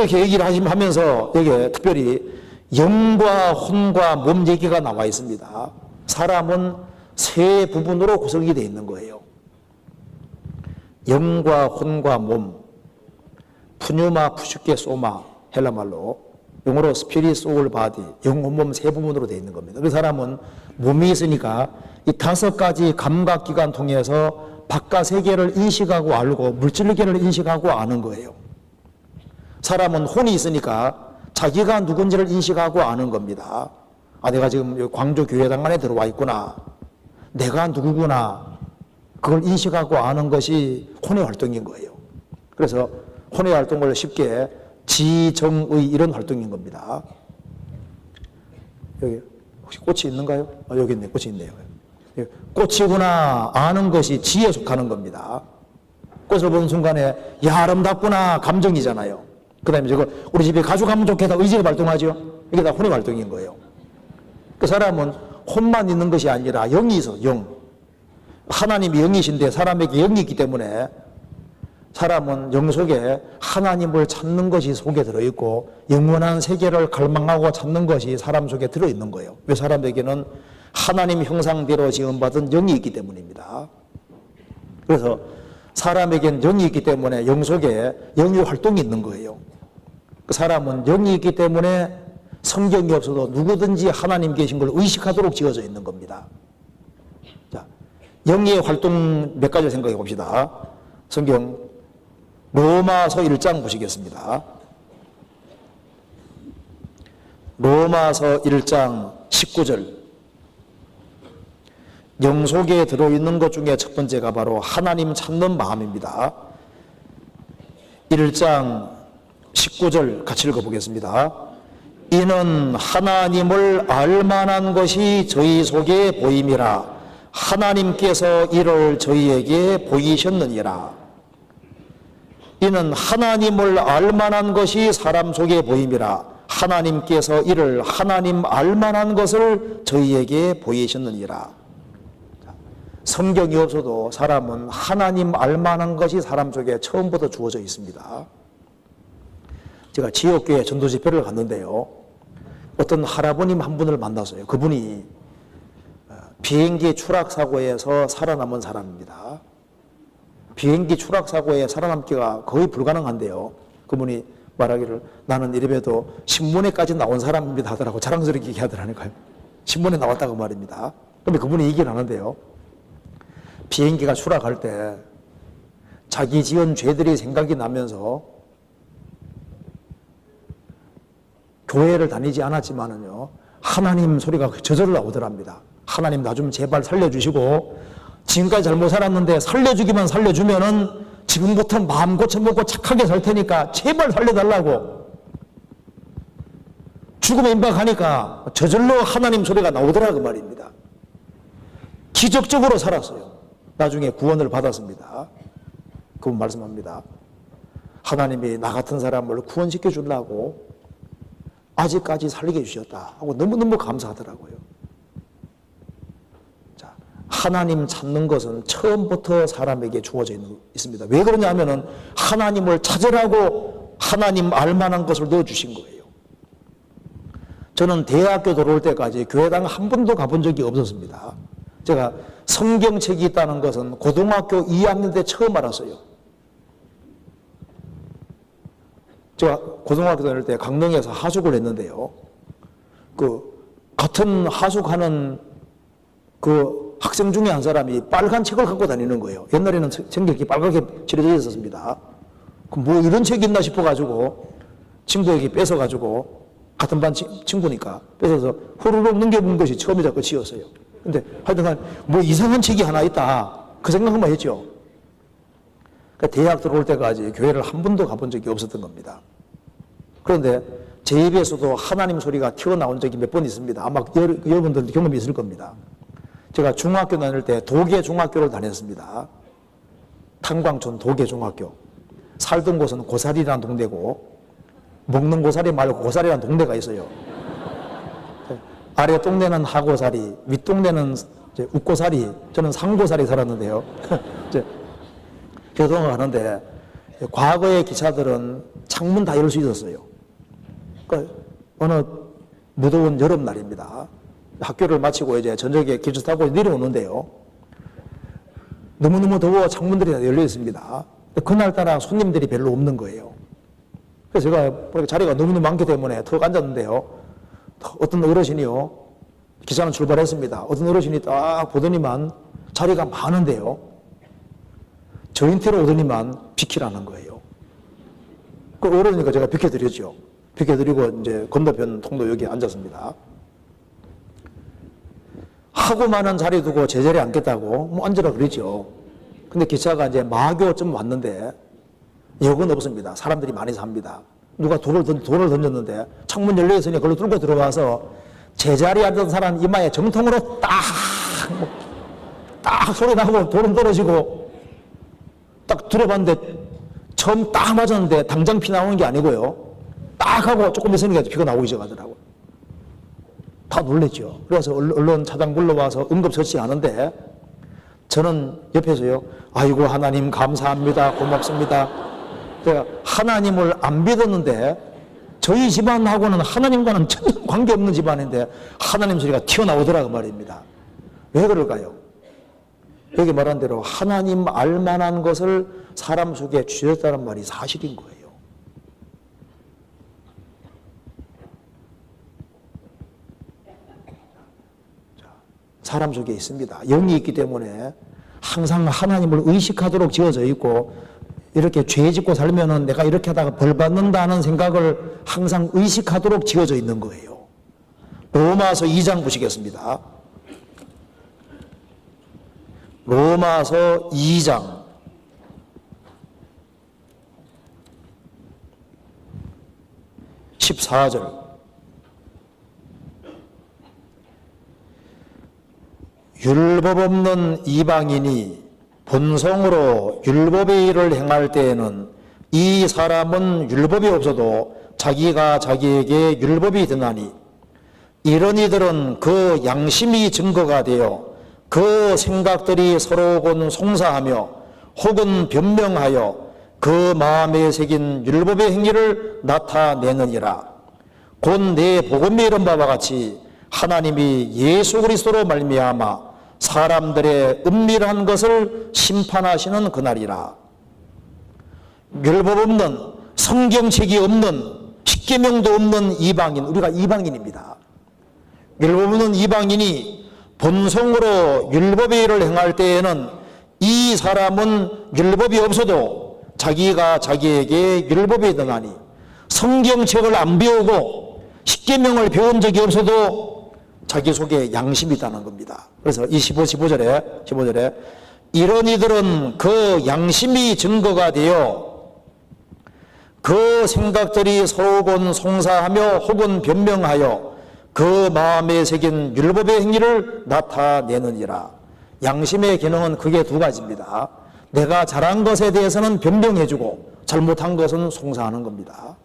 그렇게 얘기를 하시면서 여기에 특별히 영과 혼과 몸 얘기가 나와 있습니다. 사람은 세 부분으로 구성이 되어 있는 거예요. 영과 혼과 몸, 푸뉴마, 푸슈케, 소마, 헬라 말로 영어로 스피릿, 소울, 바디, 영, 혼, 몸 세 부분으로 되어 있는 겁니다. 그 사람은 몸이 있으니까 이 다섯 가지 감각 기관 통해서 바깥 세계를 인식하고 알고 물질 계를 인식하고 아는 거예요. 사람은 혼이 있으니까 자기가 누군지를 인식하고 아는 겁니다. 아, 내가 지금 광주 교회당 안에 들어와 있구나. 내가 누구구나. 그걸 인식하고 아는 것이 혼의 활동인 거예요. 그래서 혼의 활동을 쉽게 지정의 이런 활동인 겁니다. 여기 혹시 꽃이 있는가요? 아, 여기 있네. 꽃이 있네요. 예, 꽃이구나 아는 것이 지에 속하는 겁니다. 꽃을 보는 순간에 야 아름답구나 감정이잖아요. 그 다음에 저거 우리 집에 가죽하면 좋겠다 의지가 발동하죠. 이게 다 혼의 활동인 거예요. 그 사람은 혼만 있는 것이 아니라 영이 있어 영. 하나님이 영이신데 사람에게 영이 있기 때문에 사람은 영 속에 하나님을 찾는 것이 속에 들어있고 영원한 세계를 갈망하고 찾는 것이 사람 속에 들어있는 거예요. 왜 사람에게는 하나님 형상대로 지음받은 영이 있기 때문입니다. 그래서 사람에겐 영이 있기 때문에 영 속에 영의 활동이 있는 거예요. 그 사람은 영이 있기 때문에 성경이 없어도 누구든지 하나님 계신 걸 의식하도록 지어져 있는 겁니다. 자, 영의 활동 몇 가지 생각해 봅시다. 성경 로마서 1장 보시겠습니다. 로마서 1장 19절. 영 속에 들어있는 것 중에 첫 번째가 바로 하나님 찾는 마음입니다. 1장 19절 같이 읽어보겠습니다. 이는 하나님을 알만한 것이 저희 속에 보임이라 하나님께서 이를 저희에게 보이셨느니라. 이는 하나님을 알만한 것이 사람 속에 보임이라 하나님께서 이를 하나님 알만한 것을 저희에게 보이셨느니라. 성경이 없어도 사람은 하나님 알만한 것이 사람 속에 처음부터 주어져 있습니다. 제가 지역교회 전도 집회를 갔는데요. 어떤 할아버님 한 분을 만났어요. 그분이 어, 비행기 추락 사고에서 살아남은 사람입니다. 비행기 추락 사고에 살아남기가 거의 불가능한데요. 그분이 말하기를 나는 이래봬도 신문에까지 나온 사람입니다 하더라고 자랑스럽게 얘기하더라니까요. 신문에 나왔다고 말입니다. 근데 그분이 얘기를 하는데요. 비행기가 추락할 때 자기 지은 죄들이 생각이 나면서 교회를 다니지 않았지만은요, 하나님 소리가 저절로 나오더랍니다. 하나님 나 좀 제발 살려주시고, 지금까지 잘못 살았는데 살려주기만 살려주면은 지금부터 마음 고쳐먹고 착하게 살 테니까 제발 살려달라고. 죽음에 임박하니까 저절로 하나님 소리가 나오더라 그 말입니다. 기적적으로 살았어요. 나중에 구원을 받았습니다. 그분 말씀합니다. 하나님이 나 같은 사람을 구원시켜 주려고 아직까지 살리게 해주셨다 하고 너무너무 감사하더라고요. 자, 하나님 찾는 것은 처음부터 사람에게 주어져 있는, 있습니다. 왜 그러냐 하면은 하나님을 찾으라고 하나님 알만한 것을 넣어 주신 거예요. 저는 대학교 들어올 때까지 교회당 한 번도 가본 적이 없었습니다. 제가 성경책이 있다는 것은 고등학교 2학년 때 처음 알았어요. 제가 고등학교 다닐 때 강릉에서 하숙을 했는데요. 그 같은 하숙하는 그 학생 중에 한 사람이 빨간 책을 갖고 다니는 거예요. 옛날에는 책 이렇게 빨갛게 칠해져 있었습니다. 그뭐 이런 책이 있나 싶어가지고 친구에게 뺏어가지고 같은 반 친구니까 뺏어서 후루룩 넘겨본 것이 처음이자 끝이었어요. 근데 하여튼 뭐 이상한 책이 하나 있다. 그 생각만 했죠. 그러니까 대학 들어올 때까지 교회를 한 번도 가본 적이 없었던 겁니다. 그런데 제 입에서도 하나님 소리가 튀어나온 적이 몇 번 있습니다. 아마 여러분들도 경험이 있을 겁니다. 제가 중학교 다닐 때 도계 중학교를 다녔습니다. 탄광촌 도계 중학교. 살던 곳은 고사리라는 동네고 먹는 고사리 말고 고사리라는 동네가 있어요. 아래 동네는 하고사리, 윗 동네는 웃고사리, 저는 상고사리 살았는데요. 이제 교동을 하는데 과거의 기차들은 창문 다 열 수 있었어요. 그러니까 어느 무더운 여름날입니다. 학교를 마치고 이제 저녁에 기차 타고 내려오는데요. 너무너무 더워 창문들이 다 열려 있습니다. 그날따라 손님들이 별로 없는 거예요. 그래서 제가 자리가 너무너무 많기 때문에 턱 앉았는데요. 어떤 어르신이요. 기차는 출발했습니다. 어떤 어르신이 딱 보더니만 자리가 많은데요. 저인테로 오더니만 비키라는 거예요. 그 어른이니까 제가 비켜드렸죠. 비켜드리고 이제 건너편 통로 여기 앉았습니다. 하고 많은 자리 두고 제 자리에 앉겠다고 뭐 앉으라 그러죠. 근데 기차가 이제 마교쯤 왔는데 여건 없습니다. 사람들이 많이 삽니다. 누가 돌을, 던, 돌을 던졌는데 창문 열려 있으니 그걸로 뚫고 들어와서 제자리에 앉은 사람 이마에 정통으로 딱, 뭐, 딱 소리 나고 돌은 떨어지고 딱 들어봤는데 처음 딱 맞았는데 당장 피 나오는 게 아니고요. 딱 하고 조금 있으니까 피가 나오기 시작하더라고요. 다 놀랬죠. 그래서 얼- 언론 차장 불러와서 응급처치 하는데 저는 옆에서요. 아이고 하나님 감사합니다. 고맙습니다. 하나님을 안 믿었는데 저희 집안하고는 하나님과는 전혀 관계없는 집안인데 하나님 소리가 튀어나오더라고 말입니다. 왜 그럴까요? 여기 말한 대로 하나님 알만한 것을 사람 속에 주셨다는 말이 사실인 거예요. 사람 속에 있습니다. 영이 있기 때문에 항상 하나님을 의식하도록 지어져 있고 이렇게 죄 짓고 살면은 내가 이렇게 하다가 벌 받는다는 생각을 항상 의식하도록 지어져 있는 거예요. 로마서 2장 보시겠습니다. 로마서 2장 14절 율법 없는 이방인이 본성으로 율법의 일을 행할 때에는 이 사람은 율법이 없어도 자기가 자기에게 율법이 되나니 이런 이들은 그 양심이 증거가 되어 그 생각들이 서로곤 송사하며 혹은 변명하여 그 마음에 새긴 율법의 행위를 나타내느니라. 곧 내 복음에 이른 바와 같이 하나님이 예수 그리스도로 말미암아 사람들의 은밀한 것을 심판하시는 그날이라. 율법 없는 성경책이 없는 십계명도 없는 이방인 우리가 이방인입니다. 율법 없는 이방인이 본성으로 율법의 일을 행할 때에는 이 사람은 율법이 없어도 자기가 자기에게 율법이 되나니 성경책을 안 배우고 십계명을 배운 적이 없어도 자기 속에 양심이 있다는 겁니다. 그래서 이 15, 15절에 15절에 이런 이들은 그 양심이 증거가 되어 그 생각들이 서로곤 송사하며 혹은 변명하여 그 마음에 새긴 율법의 행위를 나타내느니라. 양심의 기능은 크게 두 가지입니다. 내가 잘한 것에 대해서는 변명해주고 잘못한 것은 송사하는 겁니다.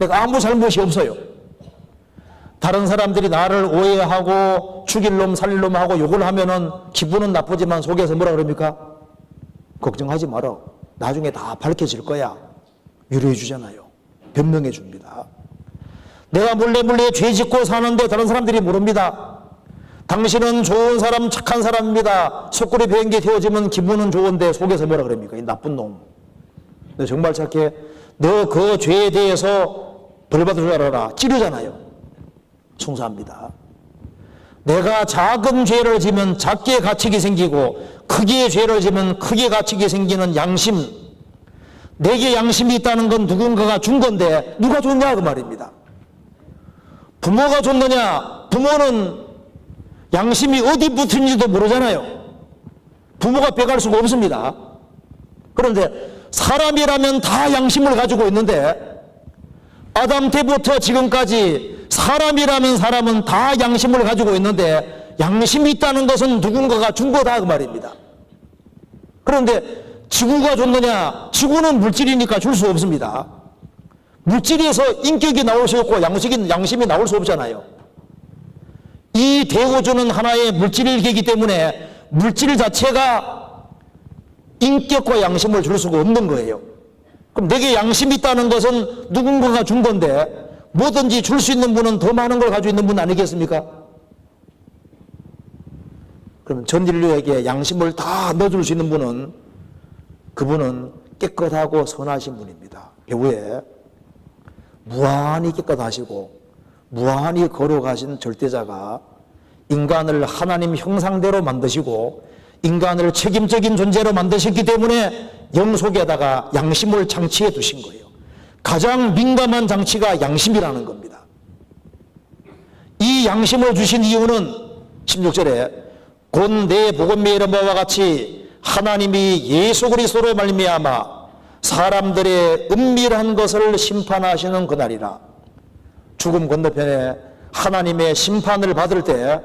내가 아무 잘못이 없어요. 다른 사람들이 나를 오해하고 죽일 놈 살릴 놈 하고 욕을 하면은 기분은 나쁘지만 속에서 뭐라 그럽니까? 걱정하지 마라. 나중에 다 밝혀질 거야. 위로해 주잖아요. 변명해 줍니다. 내가 몰래 몰래 죄 짓고 사는데 다른 사람들이 모릅니다. 당신은 좋은 사람, 착한 사람입니다. 속구리 비행기 태워지면 기분은 좋은데 속에서 뭐라 그럽니까? 이 나쁜 놈. 너 정말 착해. 너 그 죄에 대해서 벌 받을 줄 알아라. 찌르잖아요. 송사합니다. 내가 작은 죄를 지면 작게 갇히게 생기고 크게 죄를 지면 크게 갇히게 생기는 양심. 내게 양심이 있다는 건 누군가가 준 건데 누가 줬냐 그 말입니다. 부모가 줬느냐? 부모는 양심이 어디 붙은지도 모르잖아요. 부모가 빼갈 수가 없습니다. 그런데 사람이라면 다 양심을 가지고 있는데 아담 때부터 지금까지 사람이라는 사람은 다 양심을 가지고 있는데 양심이 있다는 것은 누군가가 준 거다 그 말입니다. 그런데 지구가 줬느냐? 지구는 물질이니까 줄 수 없습니다. 물질에서 인격이 나올 수 없고 양식이, 양심이 나올 수 없잖아요. 이 대우주는 하나의 물질이기 때문에 물질 자체가 인격과 양심을 줄 수가 없는 거예요. 그럼 내게 양심이 있다는 것은 누군가가 준 건데 뭐든지 줄 수 있는 분은 더 많은 걸 가지고 있는 분 아니겠습니까? 그럼 전 인류에게 양심을 다 넣어줄 수 있는 분은 그분은 깨끗하고 선하신 분입니다. 배후에 무한히 깨끗하시고 무한히 거룩하신 절대자가 인간을 하나님 형상대로 만드시고 인간을 책임적인 존재로 만드셨기 때문에 영속에다가 양심을 장치해 두신 거예요. 가장 민감한 장치가 양심이라는 겁니다. 이 양심을 주신 이유는 16절에 곧내 복음의 바와 같이 하나님이 예수 그리스도로 말미암아 사람들의 은밀한 것을 심판하시는 그날이라. 죽음 건너편에 하나님의 심판을 받을 때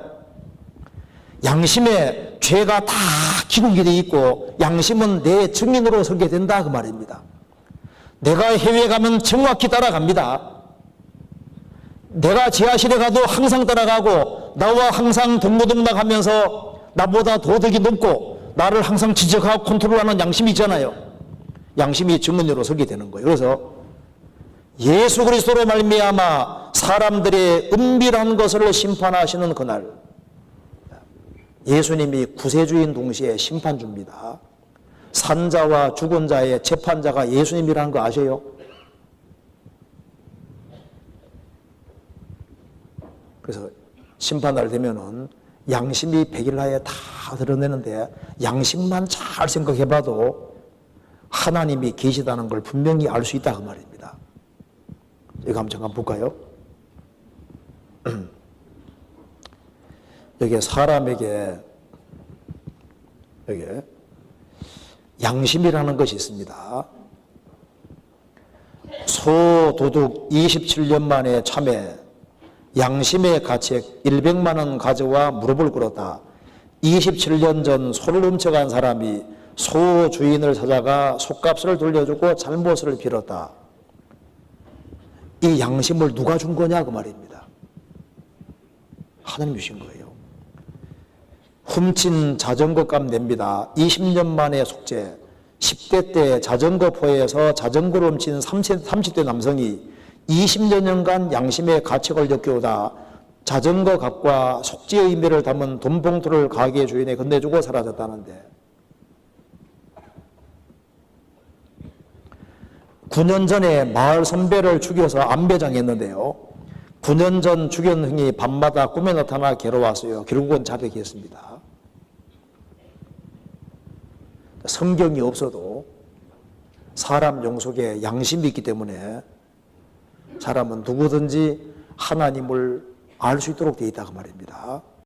양심에 죄가 다 기록이 돼 있고 양심은 내 증인으로 서게 된다 그 말입니다. 내가 해외 가면 정확히 따라갑니다. 내가 지하실에 가도 항상 따라가고 나와 항상 동무동락하면서 나보다 도덕이 높고 나를 항상 지적하고 컨트롤하는 양심이 있잖아요. 양심이 증언으로 서게 되는 거예요. 그래서 예수 그리스도로 말미암아 사람들의 은밀한 것을 심판하시는 그날 예수님이 구세주인 동시에 심판주입니다. 산자와 죽은 자의 재판자가 예수님이라는 거 아세요? 그래서 심판날 되면은 양심이 백일하에 다 드러내는데 양심만 잘 생각해봐도 하나님이 계시다는 걸 분명히 알 수 있다 그 말입니다. 이거 한번 잠깐 볼까요? 여기 사람에게 여기 양심이라는 것이 있습니다. 소도둑 27년 만에 참에 양심의 가책 100만 원 가져와 무릎을 꿇었다. 27년 전 소를 훔쳐간 사람이 소 주인을 찾아가 속값을 돌려주고 잘못을 빌었다. 이 양심을 누가 준 거냐 그 말입니다. 하나님 주신 거예요. 훔친 자전거 값 냅니다. 20년 만에 속죄. 10대 때 자전거 포에서 자전거를 훔친 30, 30대 남성이 20여 년간 양심의 가책을 겪어오다 자전거 값과 속죄의 의미를 담은 돈 봉투를 가게 주인에 건네주고 사라졌다는데 9년 전에 마을 선배를 죽여서 안배장했는데요. 9년 전 죽였는 흥이 밤마다 꿈에 나타나 괴로웠어요. 결국은 자백했습니다. 성경이 없어도 사람 영속에 양심이 있기 때문에 사람은 누구든지 하나님을 알 수 있도록 되어 있다 그 말입니다.